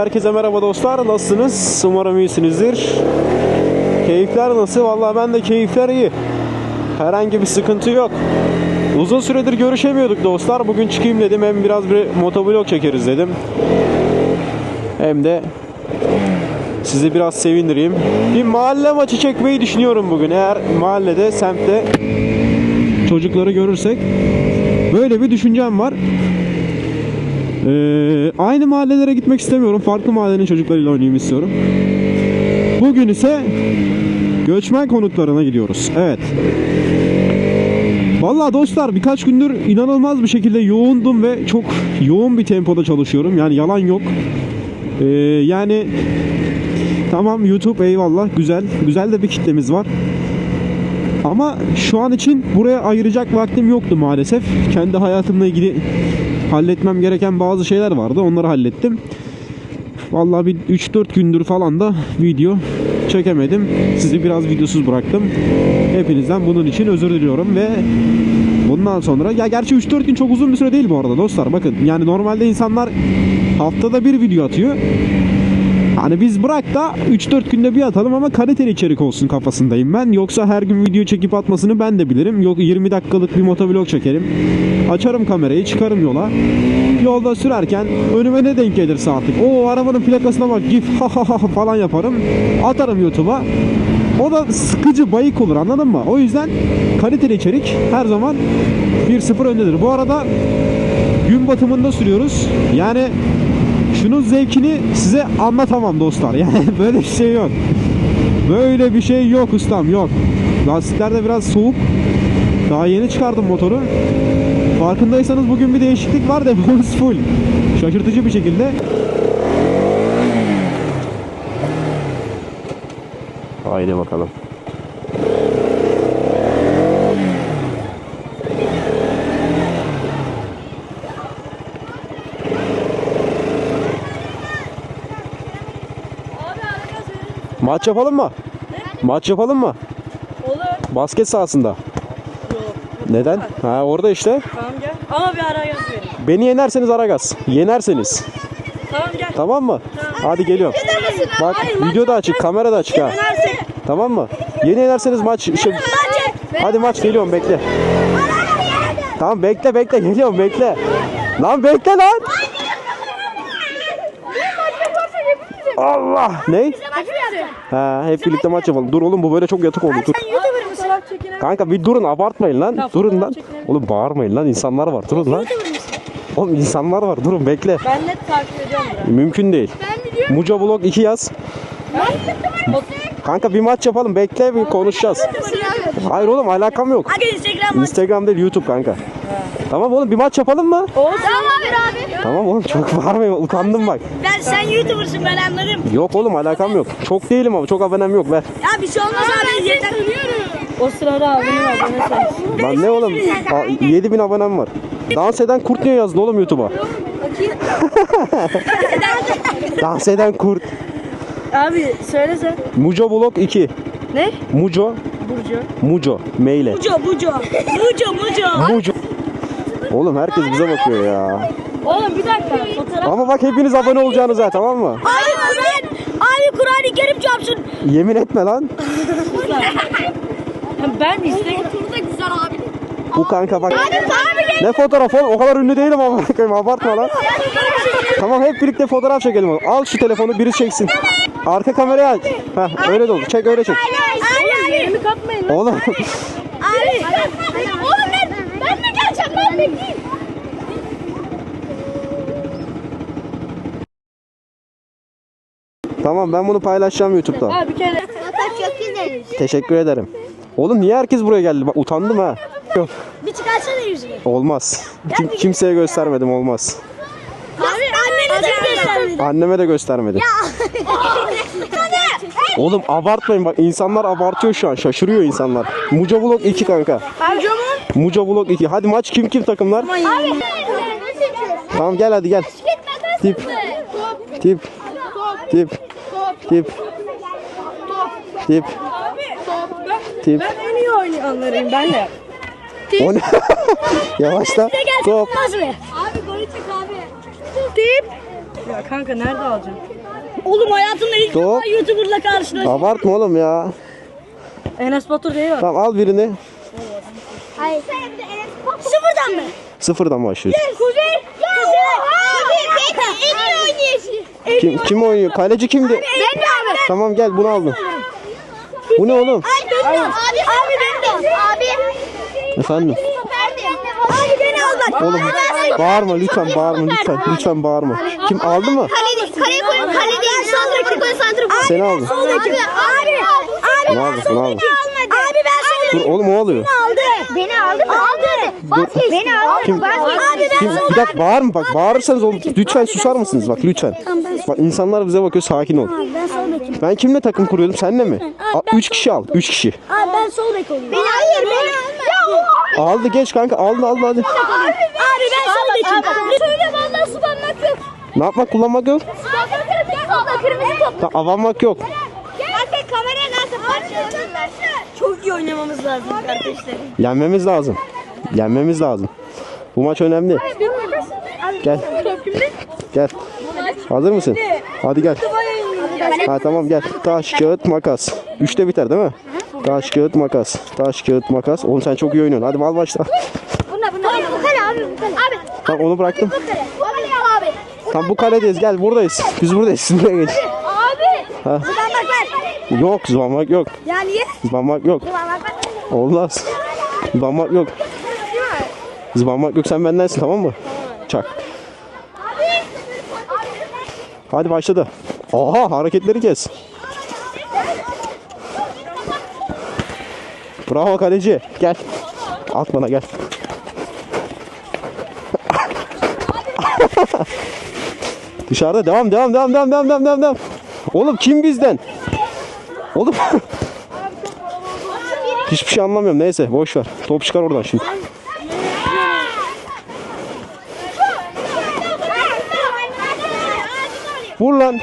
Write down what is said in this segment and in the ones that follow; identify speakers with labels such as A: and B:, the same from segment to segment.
A: Herkese merhaba dostlar. Nasılsınız? Umarım iyisinizdir. Keyifler nasıl? Vallahi ben de keyifler iyi. Herhangi bir sıkıntı yok. Uzun süredir görüşemiyorduk dostlar. Bugün çıkayım dedim. Hem biraz bir motovlog çekeriz dedim. Hem de sizi biraz sevindireyim. Bir mahalle maçı çekmeyi düşünüyorum bugün. Eğer mahallede, semtte çocukları görürsek böyle bir düşüncem var. Ee, aynı mahallelere gitmek istemiyorum. Farklı mahallenin çocuklarıyla oynayayım istiyorum. Bugün ise göçmen konutlarına gidiyoruz. Evet. Vallahi dostlar birkaç gündür inanılmaz bir şekilde yoğundum ve çok yoğun bir tempoda çalışıyorum. Yani yalan yok. Ee, yani tamam YouTube eyvallah güzel. Güzel de bir kitlemiz var. Ama şu an için buraya ayıracak vaktim yoktu maalesef. Kendi hayatımla ilgili halletmem gereken bazı şeyler vardı. Onları hallettim. Vallahi bir 3-4 gündür falan da video çekemedim. Sizi biraz videosuz bıraktım. Hepinizden bunun için özür diliyorum ve bundan sonra ya gerçi 3-4 gün çok uzun bir süre değil bu arada dostlar. Bakın yani normalde insanlar haftada bir video atıyor. Hani biz bırak da 3-4 günde bir atalım ama kaliteli içerik olsun kafasındayım ben. Yoksa her gün video çekip atmasını ben de bilirim. Yok 20 dakikalık bir motovlog çekerim. Açarım kamerayı çıkarım yola. Yolda sürerken önüme ne denk gelirse artık. O arabanın plakasına bak gif ha ha ha falan yaparım. Atarım YouTube'a. O da sıkıcı bayık olur anladın mı? O yüzden kaliteli içerik her zaman 1-0 öndedir. Bu arada gün batımında sürüyoruz. Yani şunun zevkini size anlatamam dostlar. Yani böyle bir şey yok. Böyle bir şey yok ustam yok. Lastikler de biraz soğuk. Daha yeni çıkardım motoru. Farkındaysanız bugün bir değişiklik var depomuz full. Şaşırtıcı bir şekilde. Haydi bakalım. Maç yapalım mı? Maç yapalım mı?
B: Olur.
A: Basket sahasında.
B: Yok.
A: Neden? Ha orada işte.
B: Tamam gel. Ama bir ara yaz verin.
A: Beni yenerseniz Aragaz. Yenerseniz.
B: Tamam gel.
A: Tamam mı? Hadi geliyorum. Bak video da açık, kamera da açık ha.
B: Yenersek.
A: Tamam mı? Yeni yenerseniz maç şey, Hadi maç geliyorum bekle. Tamam bekle bekle geliyorum bekle. Lan bekle lan. Allah. Ne? Ha, hep birlikte maç yapalım. Dur oğlum bu böyle çok yatık oldu. Dur. Kanka bir durun abartmayın lan.
B: Ya,
A: Durun lan. Oğlum bağırmayın lan. insanlar var. Durun lan. Oğlum insanlar var. Durun bekle.
B: Ben net takip ediyorum.
A: Mümkün değil. Muca Vlog 2 yaz. Kanka bir maç yapalım. Bekle bir konuşacağız. Hayır oğlum alakam yok.
B: Instagram
A: değil YouTube kanka. Tamam oğlum bir maç yapalım mı?
B: Tamam abi. abi.
A: Tamam oğlum çok bağırmayın. Utandım bak.
B: Ben sen YouTuber'sın ben anladım.
A: Yok oğlum alakam yok. Çok değilim ama çok abonem yok ver.
B: Ya bir şey olmaz abi yeter. O sırada abone var bana sen.
A: Lan ne oğlum? Ha, 7000 abonem var. Dans eden kurt niye yazdın oğlum YouTube'a? Dans eden kurt.
B: Abi söyle sen.
A: Mujo Vlog 2.
B: Ne?
A: Mujo.
B: Burcu.
A: Mujo. Meyle.
B: Buco buco. Buco buco.
A: Mujo. Oğlum herkes bize bakıyor ya.
B: Oğlum bir dakika. Fotoğraf.
A: Ama bak hepiniz abone olacaksınız ha tamam mı?
B: Abi Kur'an. Abi Kur'an-ı Kerim çarpsın.
A: Yemin etme lan.
B: Ben Instagram.
A: Bu kanka bak. Ne fotoğraf oğlum? O kadar ünlü değilim ama koyayım abartma lan. Tamam hep birlikte fotoğraf çekelim. Al şu telefonu biri çeksin. Arka kamerayı aç. Heh, öyle de olur. Çek öyle çek.
B: Oğlum yerimi kapmayın lan.
A: Oğlum
B: Abi. Oğlum ben, ben de geleceğim ben bekleyeyim.
A: Tamam ben bunu paylaşacağım YouTube'da.
B: Abi bir kere.
C: çok güzel.
A: Teşekkür ederim. Oğlum niye herkes buraya geldi? Bak utandım ha. Yok,
C: Bir çıkarsana yüzünü.
A: olmaz. Kim, kimseye göstermedim olmaz.
C: Abi annene de göstermedin.
A: Anneme de göstermedim. Oğlum abartmayın bak insanlar abartıyor şu an. Şaşırıyor insanlar. Muca Vlog 2 kanka.
B: Amca mı?
A: Muca Vlog 2. Hadi maç kim kim takımlar?
C: Abi.
A: Tamam gel hadi gel. Tip. Tip. Tip. Tip. Tip. Tip.
B: Ben en iyi oynayanlarıyım ben de.
A: O ne? Yavaşla. Top.
C: Abi golü çek abi. Tip.
D: Ya kanka nerede alacaksın?
C: Oğlum hayatımda ilk
A: Top.
C: defa YouTuber'la karşılaştım.
A: Abartma oğlum ya.
D: Enes Batur değil mi?
A: Tamam al birini.
C: Hayır. Sıfırdan mı?
A: Sıfırdan başlıyoruz.
C: Kuzey. Kuzey. Kuzey. En iyi oynayışı.
A: Kim, kim oynuyor? Kaleci kimdi?
C: Ben abi.
A: Tamam gel bunu aldım. Bu ne oğlum?
C: Abi, abi ben de. Abi.
A: Efendim?
C: Abi beni al bak.
A: Oğlum bağırma lütfen bağırma lütfen. Lütfen bağırma. Kim aldı mı?
C: Kale, kale koyun, kale değil. Santra, koyun, santra.
A: Seni aldım.
C: Abi, abi, abi,
A: Bunu aldı, bunu aldı.
C: Abi ben
A: Dur oğlum o alıyor.
C: aldı. Beni aldı mı? Aldı. Vazgeçti. Beni aldı.
A: Kim?
C: Abi ben
A: Kim? Bir dakika bağırma bak. Bağırırsanız oğlum lütfen susar mısınız bak lütfen. Bak insanlar bize bakıyor sakin ol.
C: Ben
A: kimle takım kuruyordum? Senle mi? A, üç kişi al. Üç kişi.
C: Abi ben sol bek olayım. Beni hayır beni alma.
A: Aldı geç kanka. Aldı aldı hadi.
C: Abi ben sol bekim. Söyle bana sulanmak yok.
A: Ne yapmak kullanmak yok?
C: Sulanmak kırmızı top.
A: Ta, avanmak yok.
C: Artık kameraya nasıl parçaladın ben?
D: Çok iyi oynamamız lazım kardeşlerim.
A: Yenmemiz lazım. Yenmemiz lazım. Bu maç önemli. Gel. Gel. Hazır mısın? Hadi gel. Ha tamam gel. Taş, kağıt, makas. Üçte biter değil mi? Taş, kağıt, makas. Taş, kağıt, makas. Oğlum sen çok iyi oynuyorsun. Hadi al başla.
C: Buna buna. Abi bu kale abi bu kale. Abi.
A: Tamam onu bıraktım.
C: Bu kale. Bu kale abi.
A: Tamam bu kaledeyiz. Gel buradayız. Biz buradayız. Siz buraya geç.
C: Abi.
A: Ha.
C: Sulanmak ver.
A: Yok zıvanmak yok.
C: Ya niye?
A: Zıvanmak yok.
C: Sulanmak ver.
A: Olmaz. Zıvanmak yok. Zıvanmak yok sen bendensin tamam mı? Çak. Hadi başladı. Aha hareketleri kes. Bravo kaleci. Gel. At bana gel. Dışarıda devam devam devam devam devam devam. devam. Oğlum kim bizden? Oğlum Hiçbir şey anlamıyorum. Neyse boş ver. Top çıkar oradan şimdi. Vur lan.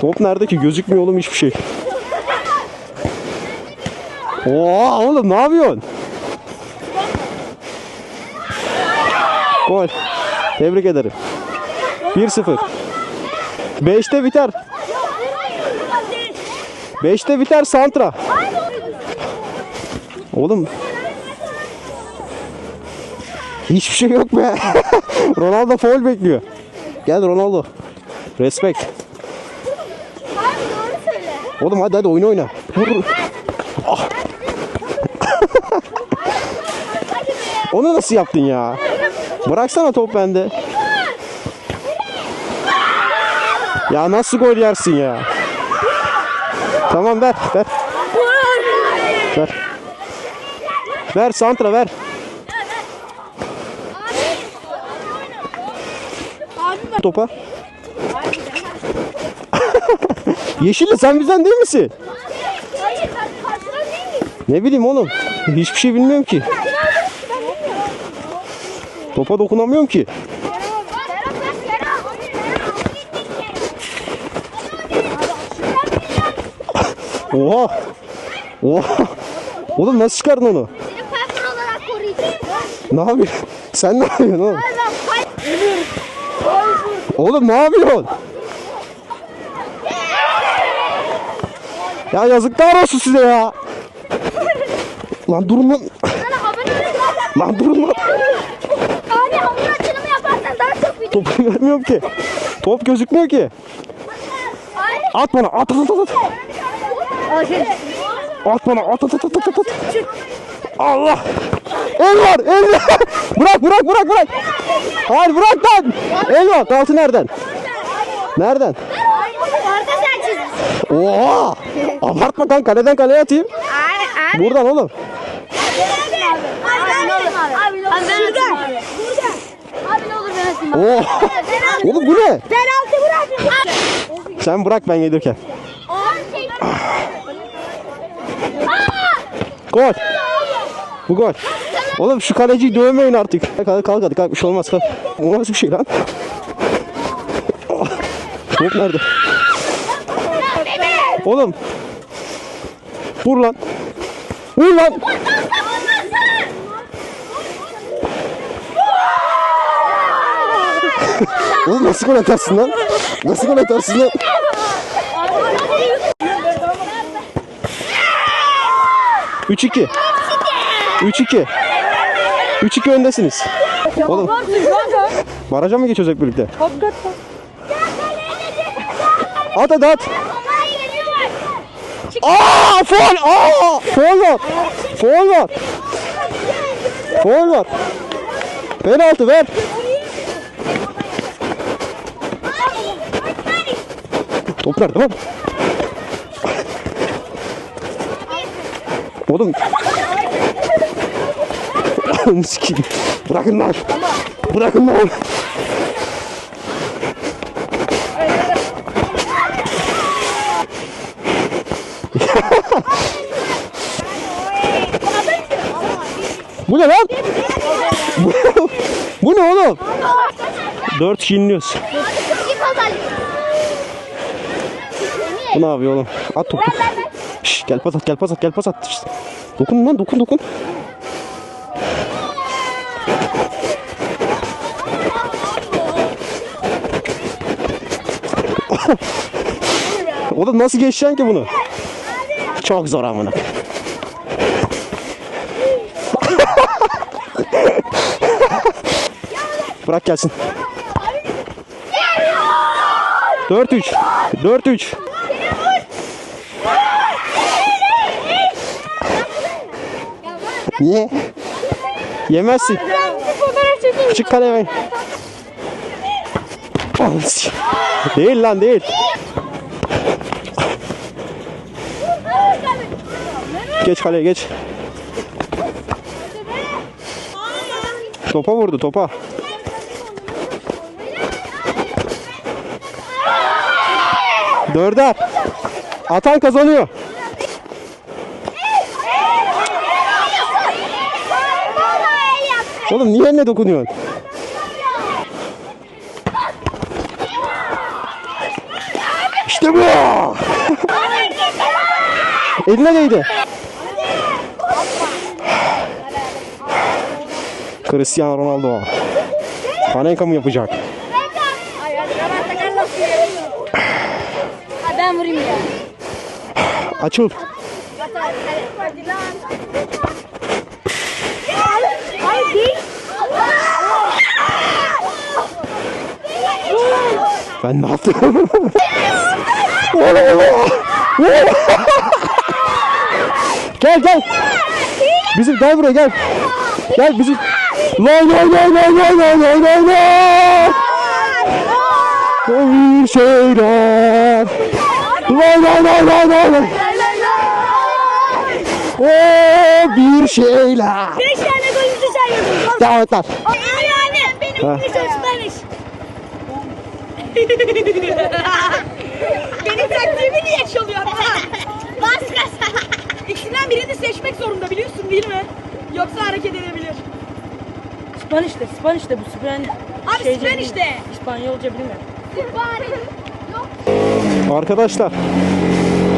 A: Top nerede ki? Gözükmüyor oğlum hiçbir şey. Oo oğlum ne yapıyorsun? Gol. Tebrik ederim. 1-0. 5'te biter. 5'te biter Santra. Oğlum. Hiçbir şey yok be. Ronaldo foul bekliyor. Gel Ronaldo. Respect. Oğlum hadi hadi oyna oyna. Vur. Ah. Onu nasıl yaptın ya? Bıraksana top bende. Ya nasıl gol yersin ya? Tamam ver ver. Ver. Ver Santra ver. Topa. Yeşilli sen bizden değil misin?
C: Hayır ben karşıdan değil miyim?
A: Ne bileyim oğlum. Hiçbir şey bilmiyorum ki. Topa dokunamıyorum ki. Oha. Oha. Oğlum nasıl çıkardın onu?
C: Seni pember olarak koruyacağım.
A: Ne yapıyorsun? Sen ne yapıyorsun oğlum? Oğlum ne yapıyorsun? Ya yazıklar olsun size ya. Lan durun lan. Lan durun lan.
C: Abi hamur açılımı yaparsan daha çok video.
A: Topu görmüyorum ki. Top gözükmüyor ki. At bana at at at at. At bana at at at at at. at. Allah. El var el var. bırak bırak bırak bırak. Hayır bırak lan. El var. Altı nereden? Nereden? Oha. Abartma kan kaleden kaleye atayım.
C: Abi abi.
A: Buradan oğlum. Oha. Oğlum bu ne?
C: Penaltı bırak.
A: Sen bırak ben gelirken. Gol. Bu gol. Oğlum şu kaleciyi dövmeyin artık. Kalk kalk kalk bir şey olmaz kalk. Nasıl bir şey lan? Top nerede? Oğlum. Vur lan. Vur lan. Oğlum nasıl gol atarsın lan? Nasıl gol atarsın lan? Üç iki. Üç iki. Üç iki öndesiniz. Oğlum. Baraja mı geçecek birlikte? At at at. Aa faul. Aa faul var. Faul var. Faul var. Penaltı ver. Top nerede lan? Oğlum. Bırakın lan. Bırakın lan. Bu ne lan? Bu, bu ne oğlum? 4 yeniliyoruz. Bu ne yapıyor oğlum? At topu. Şş, gel pas at, gel pas at, gel pas at. Şş, Dokun lan, dokun, dokun. oğlum nasıl geçeceksin ki bunu? Çok zor amına. Bırak gelsin. 4-3. 4-3. Niye? Yemezsin. Çık kaleye ben. Değil lan değil. Geç kaleye geç. Topa vurdu topa. Dörde at. Atan kazanıyor. Oğlum niye eline dokunuyorsun? İşte bu. Eline değdi. Cristiano Ronaldo. Panenka mı yapacak? Açıl. Ben ne yaptım? Gel gel. Bizim gel buraya gel. Gel bizim. Lay lay lay lay lay lay lay lay lay. O bir şeyler. Lay lay lay lay lay lay. O bir şeyler.
C: Beş tane golümüzü sayıyordum.
A: Devam et lan.
C: Yani benim. İngilizce Spanish. benim taktiğimi niye çalıyor? Bas gaza. İkisinden birini seçmek zorunda biliyorsun değil mi? Yoksa hareket edebilir.
D: Spanish'te, Spanish'te bu Span...
C: Abi
D: şeyce
C: Spanish'te.
D: bilmiyorum. İspanyolca bilmiyorum.
A: Arkadaşlar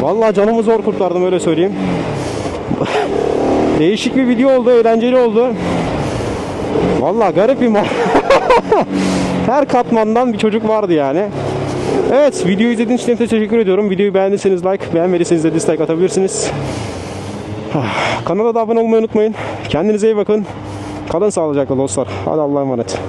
A: Vallahi canımı zor kurtardım öyle söyleyeyim. Değişik bir video oldu, eğlenceli oldu. Vallahi garip bir Her katmandan bir çocuk vardı yani. Evet, videoyu izlediğiniz için teşekkür ediyorum. Videoyu beğendiyseniz like, beğenmediyseniz de dislike atabilirsiniz. Kanala da abone olmayı unutmayın. Kendinize iyi bakın. Kalın sağlıcakla dostlar. Hadi Allah'a emanet.